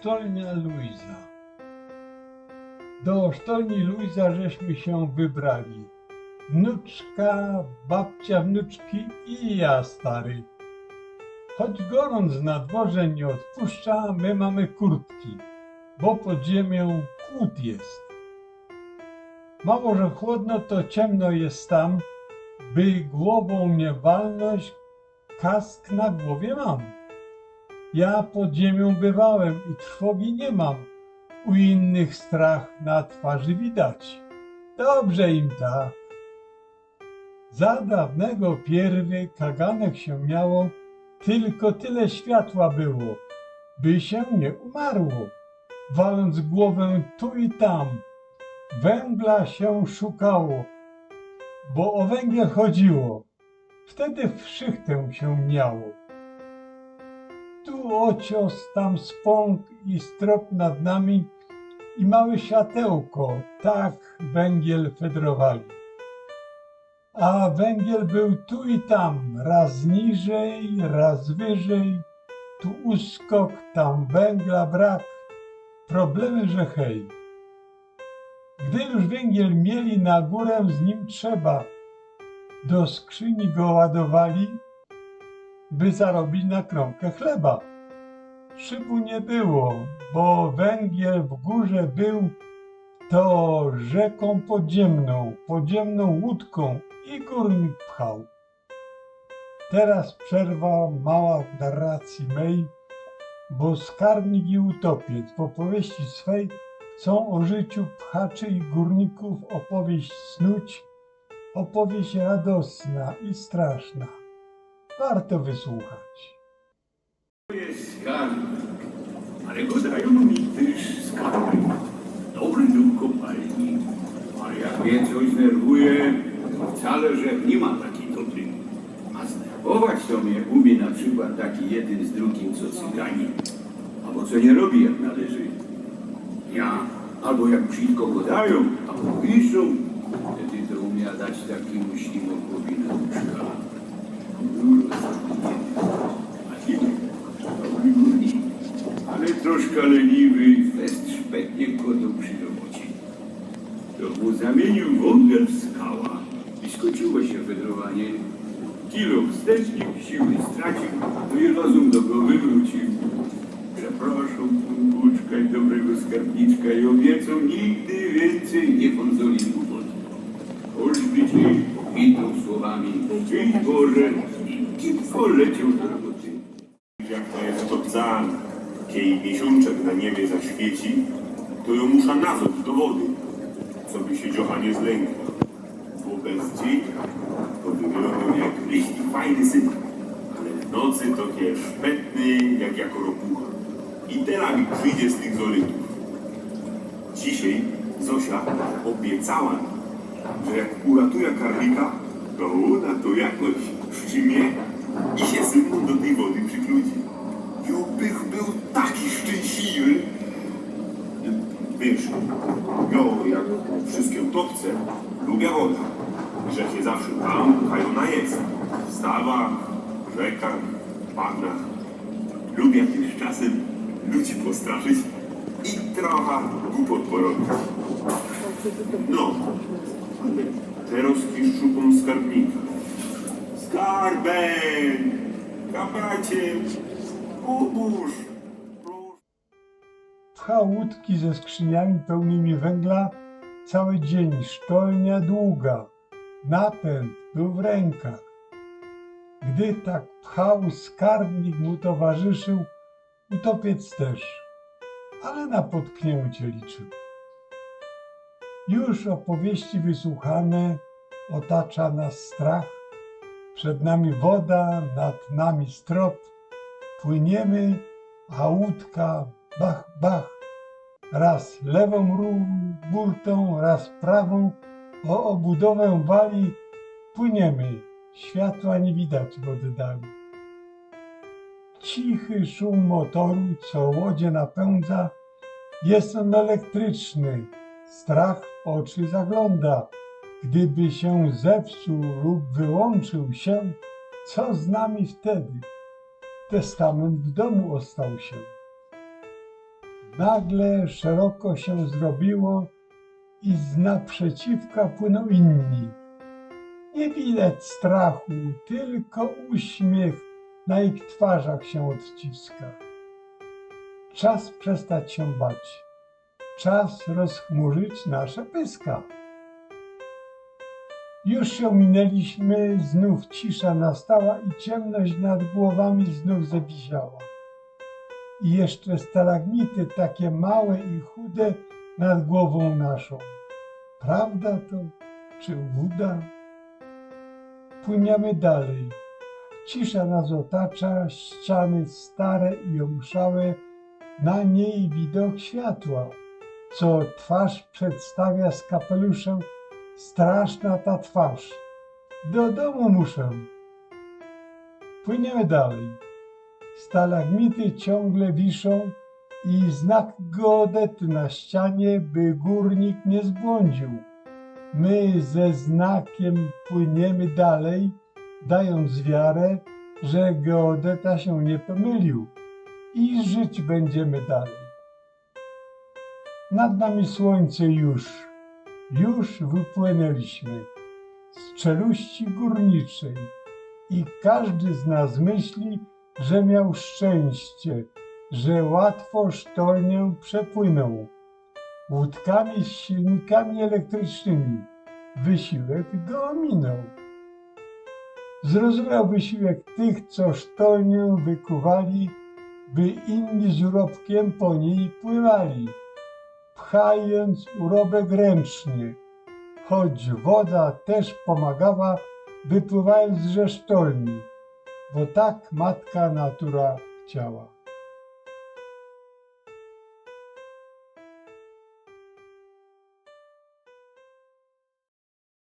Sztolnia Luiza. Do sztolni Luiza żeśmy się wybrali. Wnuczka, babcia wnuczki i ja stary. Choć gorąc na dworze nie odpuszcza, my mamy kurtki, bo pod ziemią chłód jest. Mało, że chłodno, to ciemno jest tam, by głową nie walność, kask na głowie mam. Ja pod ziemią bywałem i trwogi nie mam. U innych strach na twarzy widać. Dobrze im tak. Za dawnego pierwy kaganek się miało, tylko tyle światła było, by się nie umarło. Waląc głowę tu i tam, węgla się szukało, bo o węgiel chodziło. Wtedy w szychtę się miało. Ocios, tam spąk i strop nad nami i małe światełko, tak węgiel fedrowali. A węgiel był tu i tam, raz niżej, raz wyżej, tu uskok, tam węgla brak, problemy, że hej. Gdy już węgiel mieli na górę, z nim trzeba, do skrzyni go ładowali, by zarobić na kromkę chleba. Szybu nie było, bo węgiel w górze był to rzeką podziemną, podziemną łódką i górnik pchał. Teraz przerwa mała w narracji mej, bo skarbnik i utopiec w opowieści swej chcą o życiu pchaczy i górników opowieść snuć, opowieść radosna i straszna. Warto wysłuchać. To jest skarbnik, ale go dają mi też skarbnik. Dobry duch kopalni, ale jak mnie coś nerwuje, to wcale, że nie ma takiej dobry. A znerwować to mnie umie na przykład taki jeden z drugim, co cygani. Albo co nie robi jak należy. Ja, albo jak brzydko go dają, albo piszą, wtedy to umie dać takiemu ślimokowi na łóżka. Dużo sobie nie Dobry górnik, ale troszkę leniwy, fest szpetnie go do przy robocie. To mu zamienił wągel w skała i skończyło się wędrowanie. Kilo wstecznik siły stracił, no i rozum do głowy wrócił. Przepraszam, punkuczka i dobrego skarbniczka i obiecał nigdy więcej nie konzoli. Każdy dzień powitał słowami Dzień Boże i szybko leciał do roboty. Jak to jest to can, kiedy miesiączek na niebie zaświeci, to ją musza nazwać do wody, co by się dziocha nie zlękła. Bo bez dzienia to wyglądał jak liści fajny syn, ale w nocy tokie szpetny jak jako ropucha. I teraz mi przyjdzie z tych zolytów. Dzisiaj Zosia obiecała mi, że jak uratuje karlika, to ona to jakoś przyjmie i się mną do tej wody przykludzi. Jobych był taki szczęśliwy. Wiesz, ja jak wszystkie utopce lubię wodę, że się zawsze tam, kaj ona jest. W stawach, rzekach, bagnach. Lubię też czasem ludzi postraszyć i trochę głupot porobić. No, ale teraz szukam skarbnika. Skarbek! Kapacie! Proszę. Pcha łódki ze skrzyniami pełnymi węgla, cały dzień sztolnia długa, napęd był w rękach. Gdy tak pchał, skarbnik mu towarzyszył, utopiec też, ale na potknięcie liczył. Już opowieści wysłuchane otacza nas strach, przed nami woda, nad nami strop, płyniemy, a łódka bach, bach, raz lewą burtą, raz prawą, o obudowę wali, płyniemy, światła nie widać w oddali. Cichy szum motoru, co łodzie napędza, jest on elektryczny, strach w oczy zagląda. Gdyby się zepsuł lub wyłączył się, co z nami wtedy? Testament w domu ostał się. Nagle szeroko się zrobiło i z naprzeciwka płyną inni. Nie widać strachu, tylko uśmiech na ich twarzach się odciska. Czas przestać się bać. Czas rozchmurzyć nasze pyska. Już się minęliśmy, znów cisza nastała i ciemność nad głowami znów zawisiała. I jeszcze stalagmity takie małe i chude nad głową naszą. Prawda to, czy uda? Płyniemy dalej. Cisza nas otacza, ściany stare i omszałe, na niej widok światła, co twarz przedstawia z kapeluszem, straszna ta twarz. Do domu muszę. Płyniemy dalej. Stalagmity ciągle wiszą i znak geodety na ścianie, by górnik nie zbłądził. My ze znakiem płyniemy dalej, dając wiarę, że geodeta się nie pomylił i żyć będziemy dalej. Nad nami słońce już, już wypłynęliśmy z czeluści górniczej i każdy z nas myśli, że miał szczęście, że łatwo sztolnię przepłynął. Łódkami z silnikami elektrycznymi wysiłek go ominął. Zrozumiał wysiłek tych, co sztolnię wykuwali, by inni z urobkiem po niej pływali, pchając urobek ręcznie, choć woda też pomagała, wypływając ze sztolni, bo tak matka natura chciała.